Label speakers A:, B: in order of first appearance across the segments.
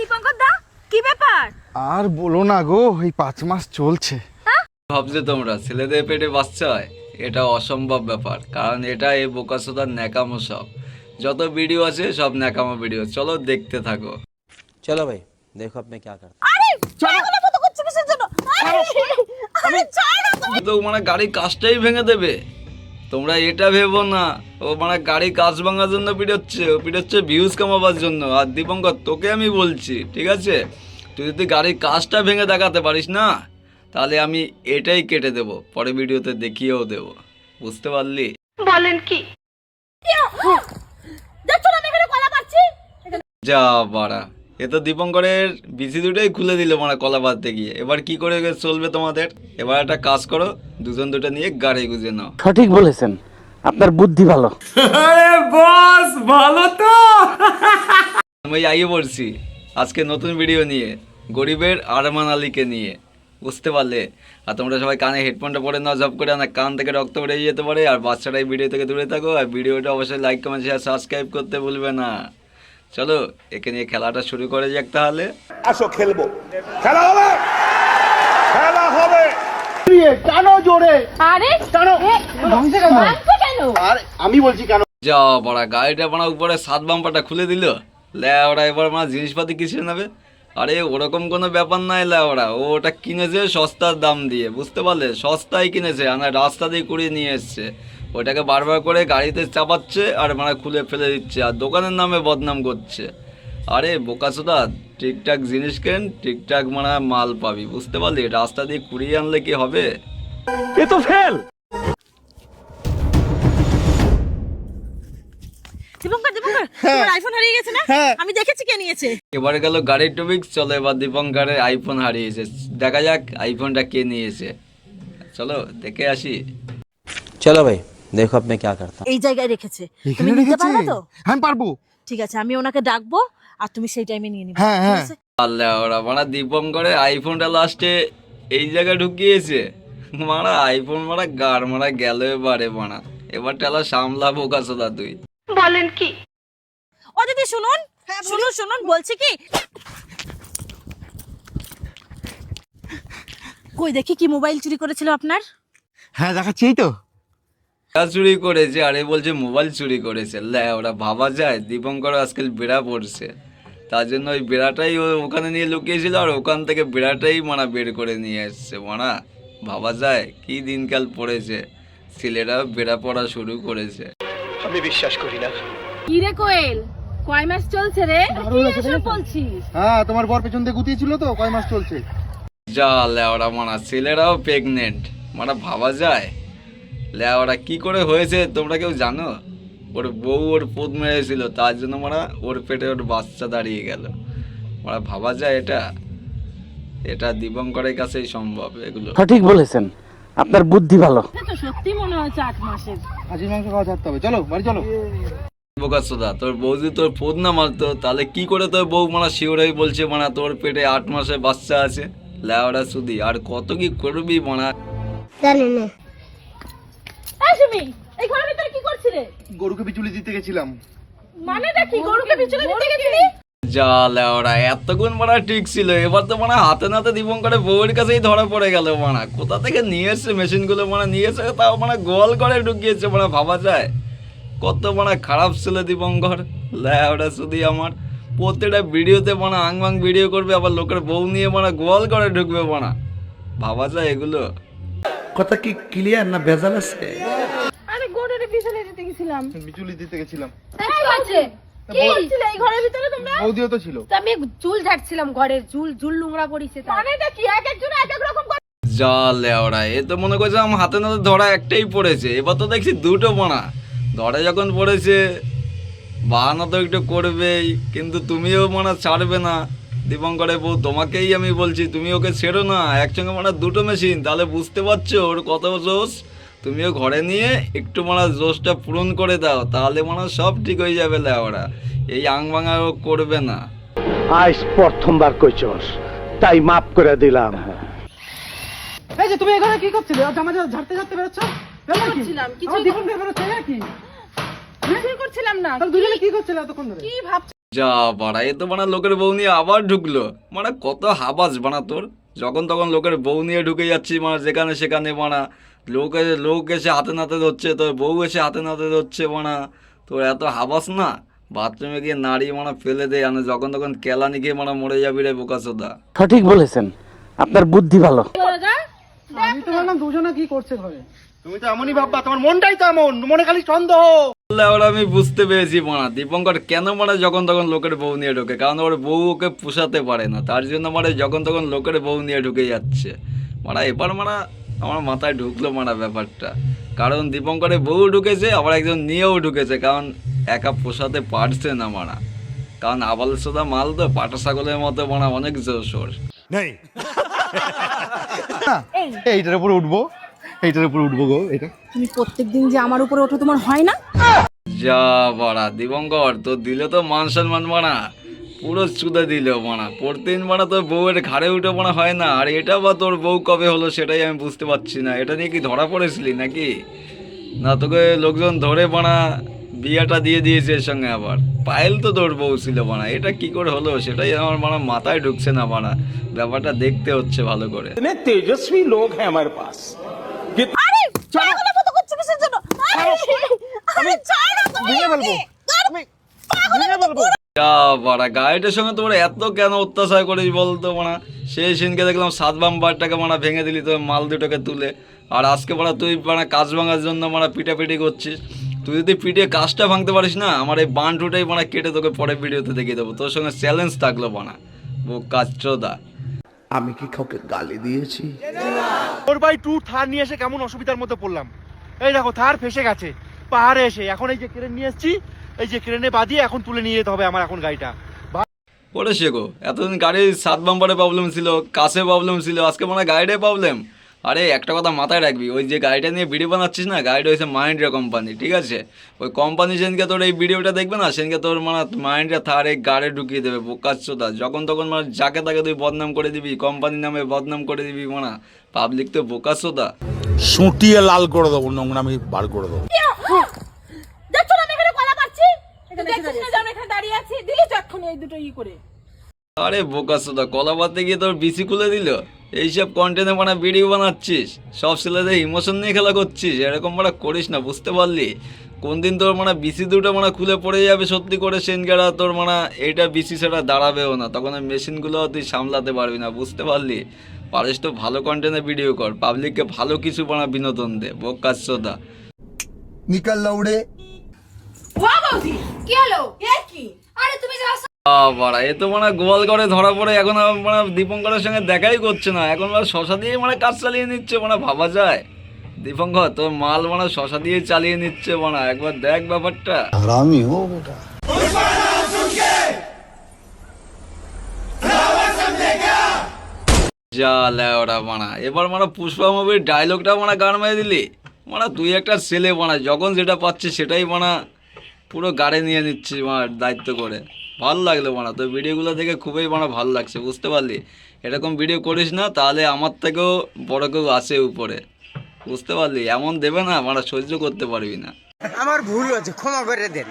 A: দীপঙ্কর দা? কি ব্যাপার?
B: আর বলো না গো এই পাঁচ মাস চলছে।
C: হ্যাঁ? ভাবলে তোমরা ছেলেদের পেটে বাচ্চা হয়? এটা অসম্ভব ব্যাপার কারণ এটা এই বোকাসোদার ন্যাকামো সব। যত ভিডিও আছে সব ন্যাকামো ভিডিও। চলো দেখতে থাকো।
D: চলো ভাই দেখো আপনি কি করতে
A: আরে চলো।
C: তো মানে গাড়ির কাজটাই ভেঙে দেবে। তোমরা এটা ভেবো না। ও মানে গাড়ি কাজ ভাঙার জন্য পিড়োচ্ছে ও পিড়োচ্ছে ভিউজ কামাবার জন্য। আর দীপঙ্কর তোকে আমি বলছি ঠিক আছে? তুই যদি গাড়ির কাজটা ভেঙে দেখাতে পারিস না তাহলে আমি এটাই কেটে দেব। পরে ভিডিওতে দেখিয়েও দেবো। বুঝতে পারলি?
A: দেখছ না আমি এখানে কলা পাচ্ছি
C: যা বাড়া। এ তো দীপঙ্করের বিসি দুটোই খুলে দিল মানে কলা পাততে গিয়ে। এবার কি করে চলবে তোমাদের? এবার একটা কাজ করো দুজন দুটো নিয়ে গাড়ি গুজে নাও।
E: সঠিক বলেছেন। আপনার বুদ্ধি ভালো। বস ভালো তো।
C: আমি আইয়ে পড়ছি আজকে নতুন ভিডিও নিয়ে গরিবের আরমান আলীকে নিয়ে। বুঝতে পারলে? আর তোমরা সবাই কানে হেডফোনটা পরে নাও জব করে না কান থেকে রক্ত বেরিয়ে যেতে পারে। আর বাচ্চারা এই ভিডিও থেকে দূরে থাকো আর ভিডিওটা অবশ্যই লাইক কমেন্ট শেয়ার সাবস্ক্রাইব করতে ভুলবে না। চলো একে নিয়ে খেলাটা শুরু করে যাক তাহলে।
F: আসো খেলব। খেলা হবে! খেলা হবে!
B: টানো জোরে।
A: আরে
B: টানো। ভাঙছে কেন?
A: আরে
B: আর আমি বলছি কেন?
C: যা বড়া গাড়িটা বড়া উপরে সাত বাম্পারটা খুলে দিল। লে ওরা এবার মানে জিনিসপাতি কিছু নেবে? আরে ওরকম কোনো ব্যাপার নাই ওরা। ও ওটা কিনেছে সস্তার দাম দিয়ে, বুঝতে পারলে? সস্তায় কিনেছে না রাস্তা দিয়ে কুড়িয়ে নিয়ে এসছে। ওটাকে বারবার করে গাড়িতে চাপাচ্ছে আর মানে খুলে ফেলে দিচ্ছে আর দোকানের নামে বদনাম করছে। আরে বোকাসোদা ঠিকঠাক জিনিস কেন? ঠিকঠাক মানে মাল পাবি, বুঝতে পারলি? রাস্তা দিয়ে কুড়িয়ে আনলে কি হবে?
A: দীপঙ্কর দীপঙ্কর তোমার আইফোন হারিয়ে গেছে না? আমি দেখেছি কে নিয়েছে।
C: গেল টপিক চলো এবার আইফোন হারিয়েছে। দেখা যাক আইফোনটা কে নিয়েছে। চলো দেখে আসি।
D: চলো ভাই দেখো আপনি কি
A: এই জায়গায় রেখেছে। তুমি নিতে পারবে তো?
B: পারব।
A: ঠিক আছে আমি ওনাকে ডাকবো আর তুমি সেই টাইমে নিয়ে নিবে।
B: হ্যাঁ হ্যাঁ।
C: আল্লাহ ওরা মানে দীপঙ্করে আইফোনটা লাস্টে এই জায়গায় ঢুকিয়েছে। মারা আইফোন মারা গার মারা গেল এবারে মারা। এবার টেলা সামলা বোকা তুই বলেন কি?
A: ও দিদি শুনুন। শুনুন শুনুন বলছি কি? কই দেখি কি মোবাইল চুরি করেছিল আপনার?
B: হ্যাঁ দেখাচ্ছি তো।
C: চুরি করেছে আরে বলছে মোবাইল চুরি করেছে। লে ওরা ভাবা যায় দীপঙ্কর আজকাল বেড়া পড়ছে। তার জন্য ওই বেড়াটাই ও ওখানে নিয়ে লুকিয়েছিল আর ওখান থেকে বেড়াটাই মানা বের করে নিয়ে এসছে। মানা ভাবা যায় কি দিনকাল পড়েছে। ছেলেরা বেড়া পড়া শুরু করেছে।
G: আমি কি রে কোয়েল? কয় মাস চলছে রে? বলছিস?
B: হ্যাঁ তোমার বর পেছন দিয়ে গুতিয়েছিল তো কয় মাস চলছে?
C: যা লেওড়া মানা ছেলেরাও প্রেগনেন্ট মানে ভাবা যায়। লেওড়া কি করে হয়েছে তোমরা কেউ জানো? ওর বউ ওর পোদ মেরেছিল তার জন্য মারা ওর পেটে ওর বাচ্চা দাঁড়িয়ে গেল। মানে ভাবা যায় এটা? এটা দিবঙ্করের কাছেই সম্ভব এগুলো।
E: সঠিক বলেছেন। আপনার বুদ্ধি ভালো।
G: সত্যি মনে হচ্ছে আট মাসের।
B: খাসির মাংস খাওয়া ছাড়তে হবে। চলো বাড়ি চলো।
C: বোকাসোদা তোর বউ যদি তোর পোদ না মারতো তাহলে কি করে তোর বউ মারা? শিওরাই বলছে মানা তোর পেটে আট মাসে বাচ্চা আছে। লেওড়া সুদি আর কত কি করবি মানা
G: এই সুমি এই ঘরের ভিতরে কি করছিলে?
B: গরুকে বিচুলি দিতে গেছিলাম।
G: মানেটা কি? গরুকে পিছনে দিতে গেছিলি?
C: যা লেওড়া এতক্ষণ মারা ঠিক ছিল এবার তো মানে হাতে নাতে দীপঙ্করের বউয়ের কাছেই ধরা পড়ে গেল মানা কোথা থেকে নিয়ে এসছে মেশিনগুলো মানে নিয়ে এসে তাও মানে গোল করে ঢুকিয়েছে মানে ভাবা যায়? কত মানে খারাপ ছিল দীপঙ্কর লেওড়া শুধু আমার। প্রত্যেকটা ভিডিওতে মানে আংবাং ভিডিও করবে আবার লোকের বউ নিয়ে মানে গোয়াল করে ঢুকবে মানা ভাবা যায় এগুলো?
H: কথা কি ক্লিয়ার না ভেজাল আছে?
G: আরে গরুর পিছনে দিতে গেছিলাম।
B: বিচুলি দিতে গেছিলাম।
G: কি হচ্ছে? কি এই ঘরের ভিতরে তোমরা?
B: বৌদিও তো ছিল।
I: আমি চুল ঝাড়ছিলাম ঘরের চুল চুল নোংরা।
G: মানেটা কি? এক একজন এক এক রকম
C: যা লেওড়া এ তো মনে করছে আমার হাতে নাতে ধরা একটাই পড়েছে। এবার তো দেখছি দুটো বোনা ধরে যখন পড়েছে বাহানা তো একটু করবেই কিন্তু তুমিও মানে ছাড়বে না। দীপঙ্করের বউ তোমাকেই আমি বলছি তুমি ওকে ছেড়ো না একসঙ্গে মানে দুটো মেশিন তাহলে বুঝতে পারছ ওর কত জোশ। তুমিও ঘরে নিয়ে একটু মানে জোশটা পূরণ করে দাও তাহলে মানে সব ঠিক হয়ে যাবে লেওড়া এই আং ভাঙা ও করবে না।
H: আজ প্রথমবার কইছস তাই মাফ করে দিলাম।
J: এই যে তুমি এখানে কি করছিলে? জামা জামা ঝাড়তে ঝাড়তে বেরোচ্ছ?
G: করছিলাম, কিছুই
J: আমার দ্বিগুণ বের নাকি
G: কিছুই করছিলাম না।
J: তাহলে দুজনে কি করছিলে এতক্ষণ ধরে?
G: কি ভাবছ
C: যা বাড়া এ তো মানে লোকের বউ নিয়ে আবার ঢুকলো। মানে কত হাবাস বানা তোর। যখন তখন লোকের বউ নিয়ে ঢুকে যাচ্ছি মানে যেখানে সেখানে বানা। লোক এসে- লোক এসে হাতে নাতে ধরছে তোর বউ এসে হাতে নাতে ধরছে বানা। তোর এত হাবাস না? বাথরুমে গিয়ে নাড়ি মানা ফেলে দেয় মানে যখন তখন কেলানি গিয়ে মানে মরে যাবি রে বোকা সোদা।
E: সঠিক বলেছেন। আপনার বুদ্ধি ভালো।
J: আমি তো ভাবলাম দুজনে কি করছে ঘরে?
B: তুমি তো এমনই ভাববা তোমার মনটাই তো এমন মনে খালি সন্দেহ।
C: ওরা আমি বুঝতে পেরেছি মানা দীপঙ্কর কেন মানে যখন তখন লোকের বউ নিয়ে ঢোকে? কারণ ওর বউ ওকে পোষাতে পারে না তার জন্য মানে যখন তখন লোকের বউ নিয়ে ঢুকে যাচ্ছে। মানে এবার মানে আমার মাথায় ঢুকলো মানা ব্যাপারটা। কারণ দীপঙ্করের বউ ঢুকেছে আবার একজন নিয়েও ঢুকেছে কারণ একা পোষাতে পারছে না মানা। কারণ আবাল সোদা মাল তো পাটা ছাগলের মতো মানা অনেক জোর সোর।
B: এইটার উপরে উঠবো। এটার উপর উঠবো গো এটা।
A: তুমি প্রত্যেকদিন যে আমার উপরে ওঠো তোমার হয় না?
C: যা বাড়া দিবঙ্কর তো দিলে তো মান সম্মান বাড়া। পুরো চুদে দিল মানা প্রতিদিন মানা তোর বউয়ের ঘাড়ে উঠে মানা হয় না। আর এটা বা তোর বউ কবে হলো সেটাই আমি বুঝতে পারছি না। এটা নিয়ে কি ধরা পড়েছিলি নাকি? না তোকে লোকজন ধরে মানা বিয়াটা দিয়ে দিয়েছে এর সঙ্গে আবার। পায়েল তো তোর বউ ছিল মানা এটা কি করে হলো? সেটাই আমার মানা মাথায় ঢুকছে না মানা ব্যাপারটা দেখতে হচ্ছে ভালো করে।
F: তেজস্বী লোক হ্যাঁ আমার পাশ
A: আরে পাগলের মতো করছ কিসের জন্য? আরে আরে তুমি
B: ভেঙে ফেলব। আমি ভেঙে ফেলব।
C: যা বাড়া গাড়িটার সঙ্গে তোমরা এত কেন অত্যাচার করিস বলতো মানা সেই সিনকে দেখলাম সাত বাম্পারটাকে মানা ভেঙে দিলি তোর মাল দুটোকে তুলে। আর আজকে মানা তুই মানা কাজ ভাঙার জন্য মানা পিটাপিটি করছিস। তুই যদি পিটে কাজটা ভাঙতে পারিস না আমার এই বান টুটাই মানা কেটে তোকে পরে ভিডিওতে দেখিয়ে দেবো। তোর সঙ্গে চ্যালেঞ্জ থাকল মানা ও কাজটা
H: আমি কি কাউকে গালি দিয়েছি?
B: ওর বাই টু থার নিয়ে এসে কেমন অসুবিধার মধ্যে পড়লাম। এই দেখো থার ফেসে গেছে। পাহাড়ে এসে। এখন এই যে ক্রেন নিয়ে এসেছি, এই যে ক্রেনে বাদিয়ে এখন তুলে নিয়ে যেতে হবে আমার এখন গাড়িটা।
C: পরে শেখো এতদিন গাড়ির সাত বাম্পারে প্রবলেম ছিল, কাছে প্রবলেম ছিল, আজকে মনে হয় গাড়িটাই প্রবলেম আরে একটা কথা মাথায় রাখবি ওই যে গাড়িটা নিয়ে ভিডিও বানাচ্ছিস না গাড়িটা হয়েছে মাইন্ডরা কোম্পানি ঠিক আছে? ওই কোম্পানি সেদিনকে তোর এই ভিডিওটা দেখবে না? সেদিনকে তোর মানে মাইন্ডরা থার এই গাড়ি ঢুকিয়ে দেবে বোকাচ্ছতা যখন তখন মানে যাকে তাকে তুই বদনাম করে দিবি কোম্পানির নামে বদনাম করে দিবি মানে পাবলিক তো বোকাচ্ছতা
F: সুটিয়ে লাল করে দেবো নোংরামি বার করে দেবো।
G: দেখছ না আমি এখানে কলা পাচ্ছি দেখছিস না যে আমরা এখানে দাঁড়িয়ে আছি? দিলি তো এক্ষুনি এই দুটো ই করে।
C: আরে বোকাচ্ছতা কলা পাতে গিয়ে তোর বিসি খুলে দিল? এইসব কন্টেন্টে মানে ভিডিও বানাচ্ছিস? সব ছেলেদের ইমোশন নিয়ে খেলা করছিস? এরকম মানে করিস না বুঝতে পারলি? কোন দিন তোর মানে বিসি দুটো মানে খুলে পড়ে যাবে সত্যি করে সেনগেরা তোর মানে এইটা বিসি সেটা দাঁড়াবেও না। তখন ওই মেশিনগুলো তুই সামলাতে পারবি না বুঝতে পারলি? পারিস তো ভালো কন্টেন্টে ভিডিও কর পাবলিককে ভালো কিছু বানা বিনোদন দে বোকাচ্ছতা
H: নিকাল লাউড়ে।
I: কি হলো? কি? আরে তুমি
C: বাড়া এ তো মানে গোয়াল করে ধরা পড়ে এখন মানে দীপঙ্করের সঙ্গে দেখাই করছে না। এখন মানে শশা দিয়ে মানে কাজ চালিয়ে নিচ্ছে মানে ভাবা যায়। দীপঙ্কর তোর মাল মানে শশা দিয়ে চালিয়ে নিচ্ছে মানে একবার দেখ ব্যাপারটা।
H: হারামি হো বেটা
C: যা ওরা মানা এবার মানে পুষ্পা মুভির ডায়লগটা মানে গান মেরে দিলি। মানে তুই একটা ছেলে বানা যখন যেটা পাচ্ছিস সেটাই বানা পুরো গাড়ি নিয়ে নিচ্ছিস মার দায়িত্ব করে। ভালো লাগল মানা। তো ভিডিওগুলো দেখে খুবই মানে ভালো লাগছে বুঝতে পারলি? এরকম ভিডিও করিস না তাহলে আমার থেকেও বড় কেউ আসে উপরে। বুঝতে পারলি? এমন দেবে না মানে সহ্য করতে পারবি না। আমার ভুল হয়েছে ক্ষমা করে দেন।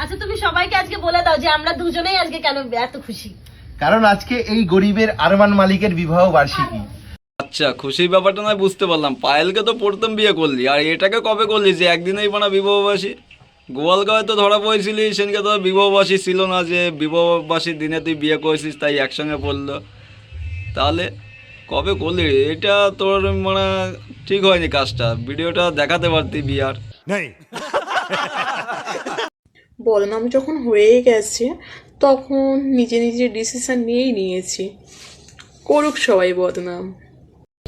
G: আচ্ছা তুমি সবাইকে আজকে বলে দাও যে আমরা দুজনেই আজকে কেন এত খুশি?
B: কারণ আজকে এই গরিবের আরমান মালিকের বিবাহ বার্ষিকী।
C: আচ্ছা খুশির ব্যাপারটা নয় বুঝতে পারলাম। পায়েলকে তো প্রথম বিয়ে করলি আর এটাকে কবে করলি যে একদিনেই বানা বিবাহবাসী গোয়ালগাঁয়ে তো ধরা পড়েছিলি সেদিনকে তো বিবাহবাসী ছিল না যে বিবাহবাসীর দিনে তুই বিয়ে করেছিস তাই একসঙ্গে পড়ল। তাহলে কবে করলি? এটা তোর মানে ঠিক হয়নি কাজটা। ভিডিওটা দেখাতে পারতি বিয়ার।
K: বদনাম যখন হয়ে গেছে তখন নিজে নিজে ডিসিশন নিয়েই নিয়েছি। করুক সবাই বদনাম।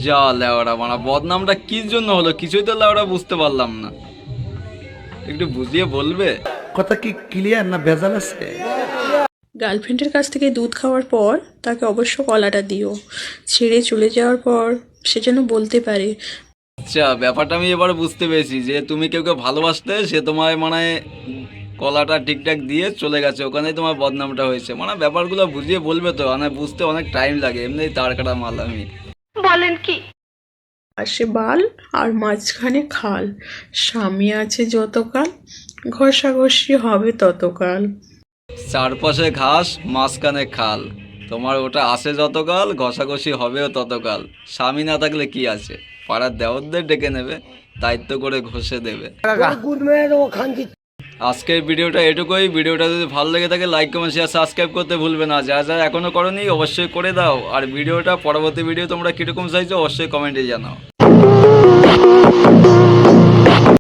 C: যা লেওড়া মানে বদনামটা কির জন্য হলো? কিছুই তো লেওড়া বুঝতে পারলাম না। একটু বুঝিয়ে বলবে?
H: কথা কি ক্লিয়ার না ভেজাল আছে?
K: গার্লফ্রেন্ডের কাছ থেকে দুধ খাওয়ার পর তাকে অবশ্য কলাটা দিও। ছেড়ে চলে যাওয়ার পর সে যেন বলতে পারে
C: আচ্ছা ব্যাপারটা আমি এবার বুঝতে পেরেছি যে তুমি কেউ কেউ ভালোবাসতে সে তোমায় মানে কলাটা ঠিকঠাক দিয়ে চলে গেছে ওখানেই তোমার বদনামটা হয়েছে। মানে ব্যাপারগুলো বুঝিয়ে বলবে তো মানে বুঝতে অনেক টাইম লাগে এমনি তার কাটা মাল আমি।
K: পাশে বাল আর মাঝখানে খাল। স্বামী আছে যতকাল ঘষাঘষি হবে ততকাল।
C: চারপাশে ঘাস মাঝখানে খাল। তোমার ওটা আসে যতকাল ঘষাঘষি হবেও ততকাল। স্বামী না থাকলে কি আছে? পাড়ার দেওয়ারদের ডেকে নেবে দায়িত্ব করে ঘষে দেবে। আজকের ভিডিওটা এটুকুই। ভিডিওটা যদি ভালো লেগে থাকে লাইক কমেন্ট শেয়ার সাবস্ক্রাইব করতে ভুলবে না। যা যা এখনও করনি অবশ্যই করে দাও। আর ভিডিওটা পরবর্তী ভিডিও তোমরা কীরকম চাইছো অবশ্যই কমেন্টে জানাও। Música